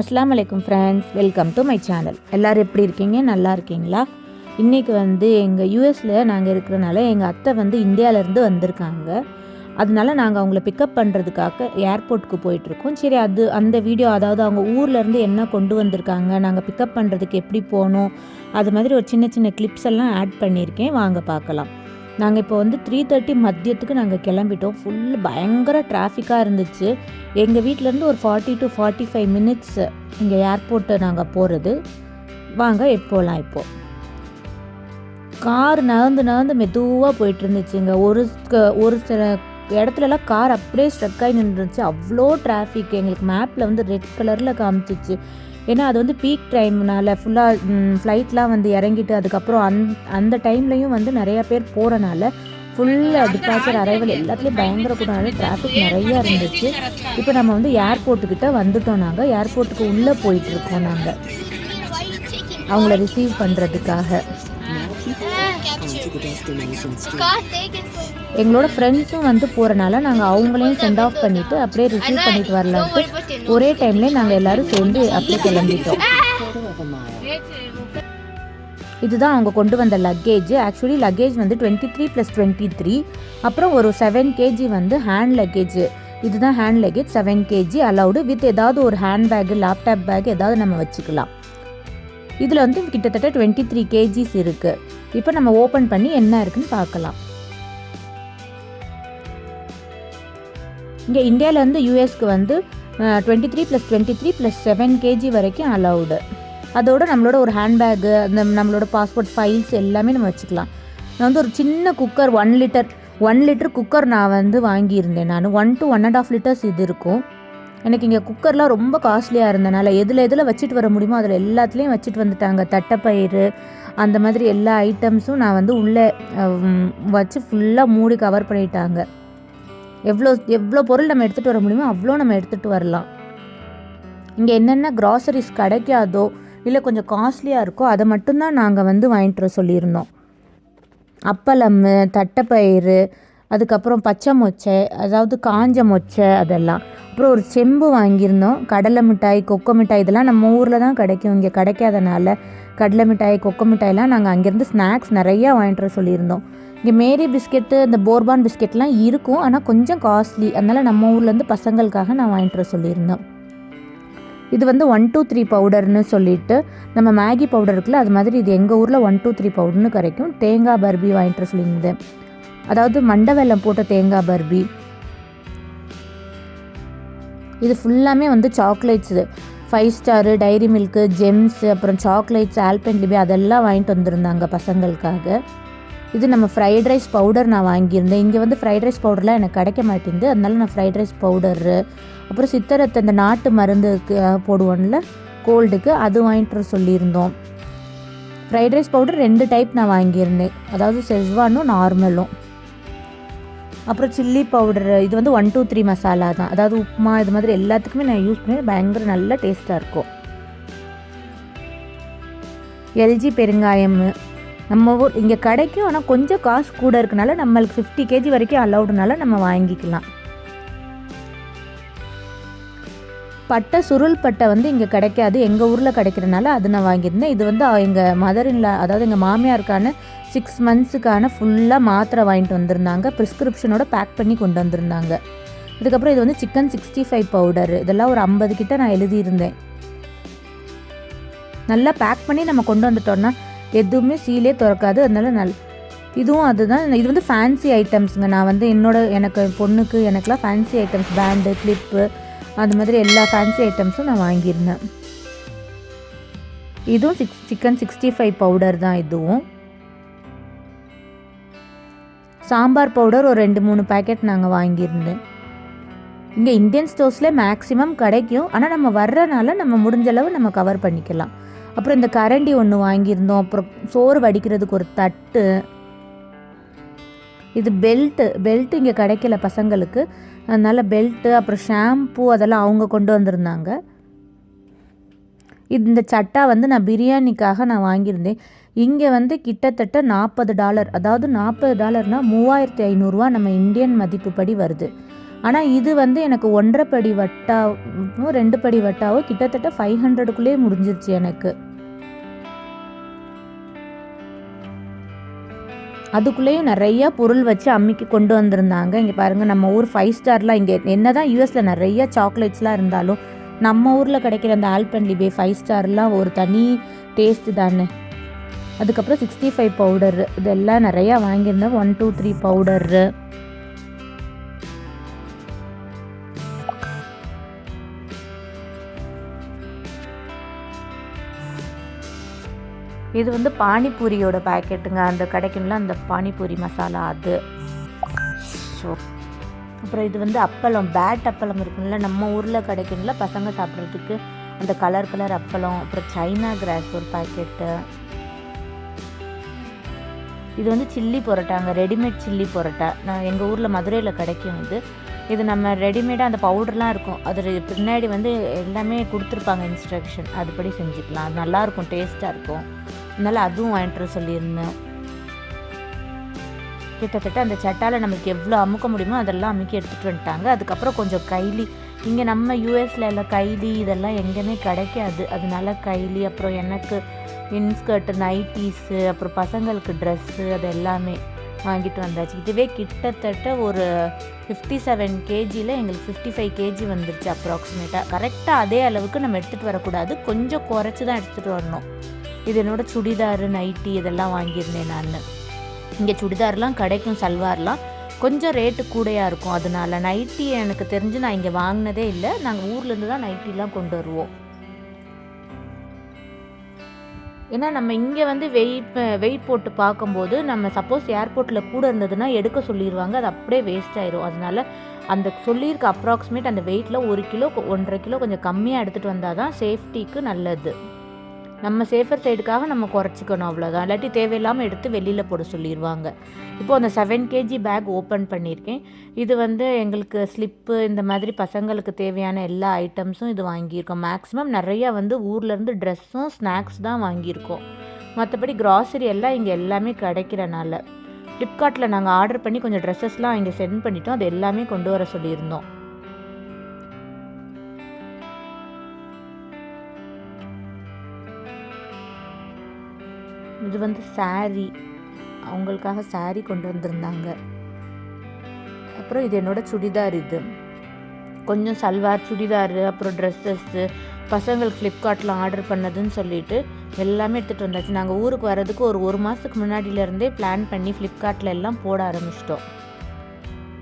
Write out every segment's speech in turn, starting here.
அஸ்லாம் அலைக்கும் friends welcome to my channel எல்லோரும் எப்படி இருக்கீங்க? நல்லா இருக்கீங்களா? இன்றைக்கி வந்து எங்கள் யூஎஸில் நாங்கள் இருக்கிறனால எங்கள் அத்தை வந்து இந்தியாவிலேருந்து வந்திருக்காங்க. அதனால நாங்கள் அவங்கள பிக்கப் பண்ணுறதுக்காக ஏர்போர்ட்டுக்கு போயிட்டுருக்கோம் சரி அது அந்த வீடியோ அதாவது அவங்க ஊர்லேருந்து என்ன கொண்டு வந்திருக்காங்க நாங்கள் பிக்கப் பண்ணுறதுக்கு எப்படி போகணும் அது மாதிரி ஒரு சின்ன சின்ன கிளிப்ஸ் எல்லாம் ஆட் பண்ணியிருக்கேன். வாங்க பார்க்கலாம். நாங்கள் இப்போ வந்து த்ரீ தேர்ட்டி மதியத்துக்கு நாங்கள் கிளம்பிட்டோம். ஃபுல் பயங்கர டிராஃபிக்காக இருந்துச்சு. எங்கள் வீட்டிலேருந்து ஒரு forty two forty five minutes இங்கே ஏர்போர்ட்டு நாங்கள் போகிறது வாங்க எப்போலாம் இப்போது கார் நகர்ந்து நகர்ந்து மெதுவாக போயிட்டு இருந்துச்சுங்க ஒரு க- ஒரு சில இடத்துலலாம் கார் அப்படியே ஸ்ட்ரக் ஆகி நின்றுச்சு. அவ்வளோ டிராஃபிக் எங்களுக்கு மேப்பில் வந்து ரெட் கலரில் காமிச்சிச்சு. ஏன்னா அது வந்து பீக் டைம்னால ஃபுல்லாக ஃப்ளைட்லாம் வந்து இறங்கிட்டு அதுக்கப்புறம் அந் அந்த டைம்லையும் வந்து நிறையா பேர் போகிறனால ஃபுல்லாக டிபார்ச்சர் அரைவல் எல்லாத்துலேயும் பயங்கர கூட்டனால டிராஃபிக் நிறையா இருந்துச்சு. இப்போ நம்ம வந்து ஏர்போர்ட்டுக்கிட்ட வந்துட்டோம் நாங்கள் ஏர்போர்ட்டுக்கு உள்ளே போயிட்டுருக்கோம் நாங்கள் அவங்கள ரிசீவ் பண்ணுறதுக்காக எங்களோட ஃப்ரெண்ட்ஸும் வந்து போகிறனால நாங்கள் அவங்களையும் சென்ட் ஆஃப் பண்ணிவிட்டு அப்படியே ரிசீவ் பண்ணிட்டு வரலான்ட்டு ஒரே டைம்ல நாங்கள் எல்லாரும் சேர்ந்து அப்படியே கிளம்பிட்டோம். இதுதான் அவங்க கொண்டு வந்த லக்கேஜ் ஆக்சுவலி லக்கேஜ் வந்து twenty three plus twenty three அப்புறம் ஒரு செவன் கேஜி வந்து ஹேண்ட் லக்கேஜ் இதுதான் hand luggage seven KG allowed with ஏதாவது ஒரு ஹேண்ட் பேக்கு லேப்டாப் பேக் ஏதாவது நம்ம வச்சுக்கலாம். இதில் வந்து கிட்டத்தட்ட டுவெண்ட்டி த்ரீ கேஜிஸ் இருக்குது இப்போ நம்ம ஓப்பன் பண்ணி என்ன இருக்குன்னு பார்க்கலாம். இங்கே இந்தியாவிலேருந்து யூஎஸ்க்கு வந்து twenty three plus twenty three plus seven KG வரைக்கும் அலௌடு அதோடு நம்மளோட ஒரு ஹேண்ட்பேக்கு அந்த நம்மளோட பாஸ்போர்ட் ஃபைல்ஸ் எல்லாமே நம்ம வச்சுக்கலாம். நான் வந்து ஒரு சின்ன cooker one litre one litre cooker நான் வந்து வாங்கியிருந்தேன் நான். One to one and half litres இது இருக்கும். எனக்கு இங்கே குக்கர்லாம் ரொம்ப காஸ்ட்லியாக இருந்தனால எதில் எதில் வச்சுட்டு வர முடியுமோ அதில் எல்லாத்துலேயும் வச்சுட்டு வந்துட்டாங்க. தட்டைப்பயிறு அந்த மாதிரி எல்லா ஐட்டம்ஸும் நான் வந்து உள்ளே வச்சு ஃபுல்லாக மூடி கவர் பண்ணிட்டாங்க. எவ்வளோ எவ்வளோ பொருள் நம்ம எடுத்துகிட்டு வர முடியுமோ அவ்வளோ நம்ம எடுத்துகிட்டு வரலாம். இங்கே என்னென்ன க்ராசரிஸ் கிடைக்காதோ இல்லை கொஞ்சம் காஸ்ட்லியாக இருக்கோ அதை மட்டும்தான் நாங்கள் வந்து வாங்கிட்டு வர சொல்லியிருந்தோம். அப்பளம் தட்டைப்பயிறு அதுக்கப்புறம் பச்சை மொச்சை அதாவது காஞ்ச மொச்சை அதெல்லாம். அப்புறம் ஒரு செம்பு வாங்கியிருந்தோம். கடலை மிட்டாய் கொக்கோ மிட்டாய் இதெல்லாம் நம்ம ஊரில் தான் கிடைக்கும். இங்கே கிடைக்காதனால கடலை மிட்டாய் கொக்கோ மிட்டாய்லாம் நாங்கள் அங்கேருந்து ஸ்நாக்ஸ் நிறையா வாங்கிட்டு வர சொல்லியிருந்தோம். இங்கே மேரி பிஸ்கெட்டு இந்த போர்பான் பிஸ்கெட்லாம் இருக்கும். ஆனால் கொஞ்சம் காஸ்ட்லி. அதனால் நம்ம ஊர்லேருந்து பசங்களுக்காக நான் வாங்கிட்டு வர சொல்லியிருந்தோம். இது வந்து ஒன் டூ த்ரீ பவுடர்னு சொல்லிட்டு நம்ம மேகி பவுடர் இருக்குல்ல அது மாதிரி இது எங்கள் ஊரில் ஒன் டூ த்ரீ பவுடர்னு கிடைக்கும். தேங்காய் பர்பி வாங்கிட்டு சொல்லியிருந்தேன். அதாவது மண்டை வெல்லம் போட்ட தேங்காய் பர்பி. இது ஃபுல்லாமே வந்து chocolates Five Star Dairy Milk Gems அப்புறம் சாக்லேட்ஸ் ஆல்பென்லிபி அதெல்லாம் வாங்கிட்டு வந்திருந்தாங்க பசங்களுக்காக. இது நம்ம ஃப்ரைட் ரைஸ் பவுடர் நான் வாங்கியிருந்தேன். இங்கே வந்து ஃப்ரைட் ரைஸ் பவுடர்லாம் எனக்கு கிடைக்க மாட்டேங்குது. அதனால நான் ஃப்ரைட் ரைஸ் பவுடரு அப்புறம் சித்தரத்தை இந்த நாட்டு மருந்துக்கு போடுவோம்ல கோல்டுக்கு அது வாங்கிட்டு சொல்லியிருந்தோம். ஃப்ரைட் ரைஸ் பவுடர் ரெண்டு டைப் நான் வாங்கியிருந்தேன். அதாவது செஸ்வானும் நார்மலும். அப்புறம் சில்லி பவுடர் இது வந்து ஒன் டூ த்ரீ மசாலா தான். அதாவது உப்புமா இது மாதிரி எல்லாத்துக்குமே நான் யூஸ் பண்ணி பயங்கர நல்ல டேஸ்ட்டாக இருக்கும். எல்ஜி பெருங்காயம். நம்ம ஊர் இங்கே கிடைக்கும் ஆனால் கொஞ்சம் காசு கூட இருக்கனால நம்மளுக்கு ஃபிஃப்டி கேஜி வரைக்கும் அலௌடுனால நம்ம வாங்கிக்கலாம். பட்டை சுருள் பட்டை வந்து இங்கே கிடைக்காது. எங்கள் ஊரில் கிடைக்கிறனால அது நான் வாங்கியிருந்தேன். இது வந்து எங்கள் மதர் இல்ல அதாவது எங்கள் மாமியாருக்கான சிக்ஸ் மந்த்ஸுக்கான ஃபுல்லாக மாத்திரை வாங்கிட்டு வந்திருந்தாங்க. ப்ரிஸ்கிரிப்ஷனோட பேக் பண்ணி கொண்டு வந்திருந்தாங்க. இதுக்கப்புறம் இது வந்து சிக்கன் சிக்ஸ்டி ஃபைவ் பவுடர் இதெல்லாம் ஒரு ஐம்பது கிட்ட நான் எழுதியிருந்தேன். நல்லா பேக் பண்ணி நம்ம கொண்டு வந்துட்டோம்னா எதுவுமே சீலே திறக்காது. அதனால நல் இதுவும் அதுதான். இது வந்து ஃபேன்சி ஐட்டம்ஸுங்க நான் வந்து என்னோட எனக்கு பொண்ணுக்கு எனக்குலாம் ஃபேன்சி ஐட்டம்ஸ் பேண்டு கிளிப்பு அது மாதிரி எல்லா ஃபேன்சி ஐட்டம்ஸும் நான் வாங்கியிருந்தேன். இதுவும் six chicken sixty five powder தான் இதுவும். சாம்பார் பவுடர் ஒரு ரெண்டு மூணு பேக்கெட் நாங்கள் வாங்கியிருந்தேன். இங்கே இந்தியன் ஸ்டோர்ஸில் மேக்ஸிமம் கிடைக்கும். ஆனால் நம்ம வர்றனால நம்ம முடிஞ்ச அளவு நம்ம கவர் பண்ணிக்கலாம். அப்புறம் இந்த கரண்டி ஒன்று வாங்கியிருந்தோம். அப்புறம் சோறு வடிக்கிறதுக்கு ஒரு தட்டு. இது பெல்ட்டு பெல்ட்டு இங்கே கிடைக்கல பசங்களுக்கு. அதனால் பெல்ட்டு அப்புறம் ஷாம்பு அதெல்லாம் அவங்க கொண்டு வந்திருந்தாங்க. இந்த சட்டா வந்து நான் பிரியாணிக்காக நான் வாங்கியிருந்தேன். இங்கே வந்து கிட்டத்தட்ட நாற்பது டாலர். அதாவது நாற்பது டாலர்னால் மூவாயிரத்தி ஐநூறுரூவா நம்ம இந்தியன் மதிப்புப்படி வருது. ஆனால் இது வந்து எனக்கு ஒன்றரை படி வட்டாவும் ரெண்டு படி வட்டாவோ கிட்டத்தட்ட ஃபைவ் ஹண்ட்ரடுக்குள்ளேயே முடிஞ்சிருச்சு எனக்கு. அதுக்குள்ளேயும் நிறைய பொருள் வச்சு அம்மிக்கு கொண்டு வந்திருந்தாங்க. இங்கே பாருங்கள் நம்ம ஊர் ஃபைவ் ஸ்டார்லாம் இங்கே என்ன தான் யூஎஸில் நிறைய சாக்லேட்ஸ்லாம் இருந்தாலும் நம்ம ஊரில் கிடைக்கிற அந்த ஆல்பன்லிபே ஃபைவ் ஸ்டார்லாம் ஒரு தனி டேஸ்ட்டு தானே. அதுக்கப்புறம் சிக்ஸ்டி ஃபைவ் பவுடர் இதெல்லாம் நிறையா வாங்கியிருந்தேன். ஒன் டூ த்ரீ பவுடரு இது வந்து பானிபூரியோட பேக்கெட்டுங்க அந்த கிடைக்கும்ல அந்த பானிபூரி மசாலா அது. ஸோ அப்புறம் இது வந்து அப்பளம் பேட் அப்பளம் இருக்குல்ல நம்ம ஊரில் கிடைக்கும்ல பசங்க சாப்பிட்றதுக்கு அந்த கலர் கலர் அப்பளம் அப்புறம் சைனா கிராஸ் ஒரு பாக்கெட்டு இது வந்து சில்லி பரோட்டாங்க ரெடிமேட் சில்லி பரோட்டா. நான் எங்கள் ஊரில் மதுரையில் கிடைக்கும் இது இது நம்ம ரெடிமேடாக அந்த பவுடர்லாம் இருக்கும். அது பின்னாடி வந்து எல்லாமே கொடுத்துருப்பாங்க இன்ஸ்ட்ரக்ஷன் அதுபடி செஞ்சுக்கலாம். அது நல்லாயிருக்கும் டேஸ்ட்டாக இருக்கும். அதனால் அதுவும் வாங்கிட்டு வர சொல்லியிருந்தேன். கிட்டத்தட்ட அந்த சட்டாவில் நம்மளுக்கு எவ்வளோ அமுக்க முடியுமோ அதெல்லாம் அமுக்கி எடுத்துகிட்டு வந்துட்டாங்க. அதுக்கப்புறம் கொஞ்சம் கைலி. இங்கே நம்ம யூஎஸில் எல்லாம் கைலி இதெல்லாம் எங்கேயுமே கிடைக்காது. அதனால கைலி அப்புறம் எனக்கு இன்ஸ்கர்ட்டு நைட்டீஸு அப்புறம் பசங்களுக்கு ட்ரெஸ்ஸு அது எல்லாமே வாங்கிட்டு வந்தாச்சு. இதுவே கிட்டத்தட்ட ஒரு ஃபிஃப்டி செவன் கேஜியில் எங்களுக்கு ஃபிஃப்டி ஃபைவ் கேஜி வந்துருச்சு அப்ராக்சிமேட்டாக கரெக்டாக அதே அளவுக்கு நம்ம எடுத்துகிட்டு வரக்கூடாது. கொஞ்சம் குறைச்சி தான் எடுத்துகிட்டு வரணும். இது என்னோடய சுடிதார் நைட்டி இதெல்லாம் வாங்கியிருந்தேன் நான். இங்கே சுடிதார்லாம் கிடைக்கும் சல்வார்லாம். கொஞ்சம் ரேட்டு கூடையாக இருக்கும். அதனால நைட்டி எனக்கு தெரிஞ்சு நான் இங்கே வாங்கினதே இல்லை. நாங்கள் ஊர்லேருந்து தான் நைட்டிலாம் கொண்டு வருவோம். ஏன்னா நம்ம இங்கே வந்து வெயிட் வெயிட் போட்டு பார்க்கும்போது நம்ம சப்போஸ் ஏர்போர்ட்டில் கூட இருந்ததுன்னா எடுக்க சொல்லிடுவாங்க அது அப்படியே வேஸ்ட் ஆயிரும். அதனால அந்த சொல்லியிருக்க அப்ராக்சிமேட் அந்த வெயிட்டில் ஒரு கிலோ ஒன்றரை கிலோ கொஞ்சம் கம்மியாக எடுத்துகிட்டு வந்தால் தான் சேஃப்டிக்கு நல்லது. நம்ம சேஃபர் சைடுக்காக நம்ம குறைச்சிக்கணும் அவ்வளோதான் இல்லாட்டி தேவையில்லாமல் எடுத்து வெளியில் போட சொல்லிடுவாங்க இப்போது அந்த செவன் கேஜி பேக் ஓப்பன் பண்ணியிருக்கேன். இது வந்து எங்களுக்கு ஸ்லிப்பு இந்த மாதிரி பசங்களுக்கு தேவையான எல்லா ஐட்டம்ஸும் இது வாங்கியிருக்கோம். மேக்ஸிமம் நிறையா வந்து ஊர்லேருந்து ட்ரெஸ்ஸும் ஸ்நாக்ஸ் தான் வாங்கியிருக்கோம். மற்றபடி கிராசரி எல்லாம் இங்கே எல்லாமே கிடைக்கிறனால. ஃப்ளிப்கார்ட்டில் நாங்கள் ஆர்டர் பண்ணி கொஞ்சம் ட்ரெஸ்ஸஸ்லாம் இங்கே சென்ட் பண்ணிட்டோம். அது எல்லாமே கொண்டு வர சொல்லியிருந்தோம். இது வந்து சாரி அவங்களுக்காக சாரி கொண்டு வந்திருந்தாங்க. அப்புறம் இது என்னோடய சுடிதார் இது. கொஞ்சம் சல்வார் சுடிதார் அப்புறம் ட்ரெஸ்ஸஸ்ஸு பசங்களுக்கு ஃப்ளிப்கார்ட்டில் ஆர்டர் பண்ணதுன்னு சொல்லிட்டு எல்லாமே எடுத்துகிட்டு வந்தாச்சு. நாங்கள் ஊருக்கு வர்றதுக்கு ஒரு ஒரு மாதத்துக்கு முன்னாடியிலேருந்தே பிளான் பண்ணி ஃப்ளிப்கார்ட்டில் எல்லாம் போட ஆரம்பிச்சிட்டோம்.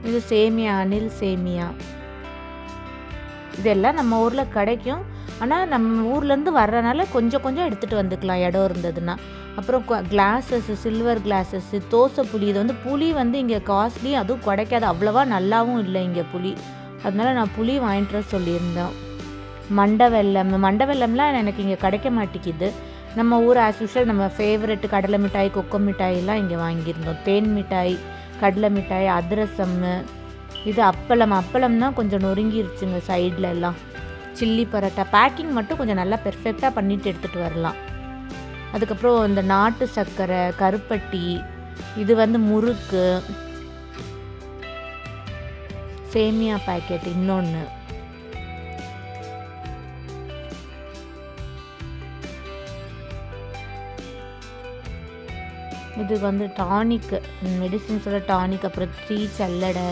இது சேமியா அனில் சேமியா. இதெல்லாம் நம்ம ஊரில் கிடைக்கும். ஆனால் நம்ம ஊர்லேருந்து வர்றனால கொஞ்சம் கொஞ்சம் எடுத்துகிட்டு வந்துக்கலாம். இடம் இருந்ததுன்னா. அப்புறம் கிளாஸஸ் சில்வர் கிளாஸஸ்ஸு தோசை புளி இது வந்து புளி வந்து இங்கே காஸ்ட்லி அதுவும் கிடைக்காது. அவ்வளோவா நல்லாவும் இல்லை இங்கே புளி. அதனால நான் புளி வாங்கிட்டு வர சொல்லியிருந்தேன். மண்டை வெல்லம் மண்டை வெல்லம்லாம் எனக்கு இங்கே கிடைக்க மாட்டேங்குது. நம்ம ஊர் ஆஸ் யூஷுவல் நம்ம ஃபேவரெட்டு கடலை மிட்டாய் கொக்கோ மிட்டாயெல்லாம் இங்கே வாங்கியிருந்தோம். தேன் மிட்டாய் கடலை மிட்டாய் அதிரசம் இது அப்பளம் அப்பளம்னா கொஞ்சம் நொறுங்கிருச்சுங்க சைடில் எல்லாம். சில்லி பரோட்டா பேக்கிங் மட்டும் கொஞ்சம் நல்லா பெர்ஃபெக்டாக பண்ணிட்டு எடுத்துகிட்டு வரலாம். அதுக்கப்புறம் இந்த நாட்டு சர்க்கரை கருப்பட்டி இது வந்து முறுக்கு சேமியா பேக்கெட் இன்னொன்று இது வந்து டானிக்கு மெடிசின்ஸோட டானிக் அப்புறம் டீ சல்லடை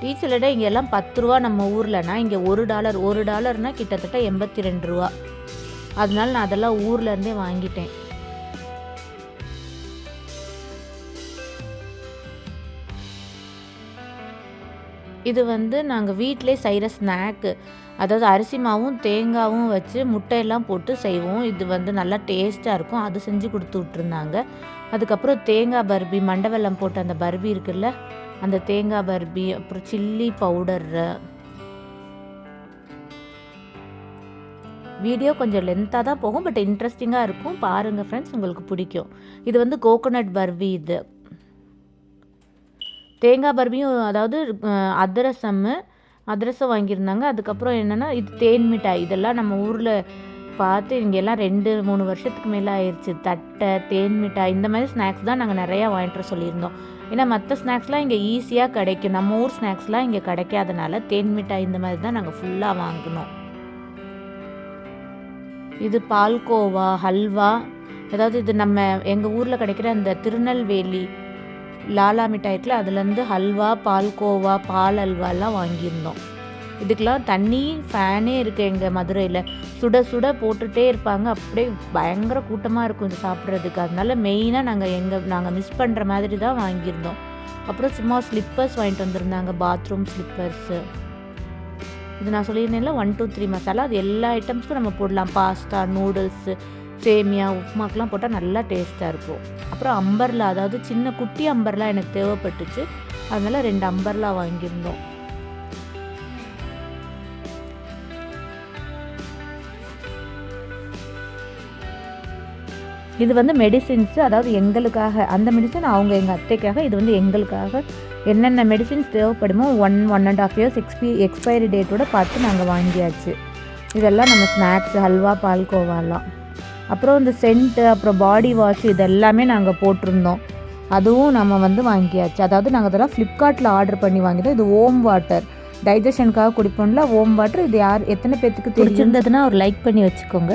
டீ சல்லடை இங்கெல்லாம் பத்து ரூபா நம்ம ஊர்லனா இங்கே ஒரு டாலர் ஒரு டாலர்னால் கிட்டத்தட்ட எண்பத்தி ரெண்டு ரூபா. அதனால நான் அதெல்லாம் ஊர்லேருந்தே வாங்கிட்டேன். இது வந்து நாங்கள் வீட்டிலே செய்கிற ஸ்நாக்கு அதாவது அரிசி மாவும் தேங்காவும் வச்சு முட்டையெல்லாம் போட்டு செய்வோம். இது வந்து நல்லா டேஸ்ட்டாக இருக்கும். அது செஞ்சு கொடுத்து விட்ருந்தாங்க அதுக்கப்புறம் தேங்காய் பர்பி மண்டவெல்லம் போட்ட அந்த பர்பி இருக்குல்ல அந்த தேங்காய் பர்பி அப்புறம் சில்லி பவுடரு வீடியோ கொஞ்சம் லென்த்தாக தான் போகும் பட் இன்ட்ரெஸ்டிங்காக இருக்கும். பாருங்கள் ஃப்ரெண்ட்ஸ் உங்களுக்கு பிடிக்கும். இது வந்து கோகோனட் பர்வி இது. தேங்காய் பர்பியும் அதாவது அதிரசம் அதிரசம் வாங்கியிருந்தாங்க. அதுக்கப்புறம் என்னென்னா இது தேன் மிட்டாய். இதெல்லாம் நம்ம ஊரில் பார்த்து இங்கே எல்லாம் ரெண்டு மூணு வருஷத்துக்கு மேலே ஆயிடுச்சு தட்டை தேன் மிட்டாய் இந்த மாதிரி ஸ்நாக்ஸ் தான் நாங்கள் நிறையா வாங்கிட்டு சொல்லியிருந்தோம். ஏன்னா மற்ற ஸ்நாக்ஸ்லாம் இங்கே ஈஸியாக கிடைக்கும். நம்ம ஊர் ஸ்நாக்ஸ்லாம் இங்கே கிடைக்காதனால தேன் மிட்டாய் இந்த மாதிரி தான் நாங்கள் ஃபுல்லாக வாங்கினோம். இது பால்கோவா ஹல்வா. அதாவது இது நம்ம எங்கள் ஊரில் கிடைக்கிற அந்த திருநெல்வேலி லாலா மிட்டாய் இருக்குல்ல அதுலேருந்து ஹல்வா பால்கோவா பால் அல்வாலாம் வாங்கியிருந்தோம். இதுக்கெலாம் தண்ணி ஃபேனே இருக்குது எங்கள் மதுரையில். சுட சுட போட்டுகிட்டே இருப்பாங்க. அப்படியே பயங்கர கூட்டமாக இருக்கும் இது சாப்பிட்றதுக்கு. அதனால மெயினாக நாங்கள் எங்கள் நாங்கள் மிஸ் பண்ணுற மாதிரி தான் வாங்கியிருந்தோம். அப்புறம் சும்மா ஸ்லிப்பர்ஸ் வாங்கிட்டு வந்திருந்தாங்க. பாத்ரூம் ஸ்லிப்பர்ஸு இது நான் சொல்லியிருந்தேன்ல ஒன் டூ த்ரீ மசாலா அது எல்லா ஐட்டம்ஸ்க்கும் நம்ம போடலாம். பாஸ்தா நூடுல்ஸு சேமியா உப்புமாக்கெலாம் போட்டால் நல்லா டேஸ்ட்டாக இருக்கும். அப்புறம் அம்பர்லா அதாவது சின்ன குட்டி அம்பர்லா எனக்கு தேவைப்பட்டுச்சு. அதனால் ரெண்டு அம்பர்லா வாங்கியிருந்தோம். இது வந்து மெடிசின்ஸு அதாவது எங்களுக்காக அந்த மெடிசன் அவங்க எங்கள் அத்தைக்காக இது வந்து எங்களுக்காக என்னென்ன medicines தேவைப்படுமோ one one and half years XP expiry டேட்டோட பார்த்து நாங்கள் வாங்கியாச்சு. இதெல்லாம் நம்ம ஸ்நாக்ஸ் ஹல்வா பால்கோவாலாம் அப்புறம் இந்த சென்ட்டு அப்புறம் பாடி வாஷ் இதெல்லாமே நாங்கள் போட்டிருந்தோம். அதுவும் நம்ம வந்து வாங்கியாச்சு. அதாவது நாங்கள் அதெல்லாம் ஃப்ளிப்கார்ட்டில் ஆர்டர் பண்ணி வாங்கிட்டோம் இது ஓம் வாட்டர். டைஜஷனுக்காக குடிப்போம்ல ஓம் வாட்டர். இது யார் எத்தனை பேர்த்துக்கு தெரிஞ்சிருந்ததுன்னா ஒரு லைக் பண்ணி வச்சுக்கோங்க.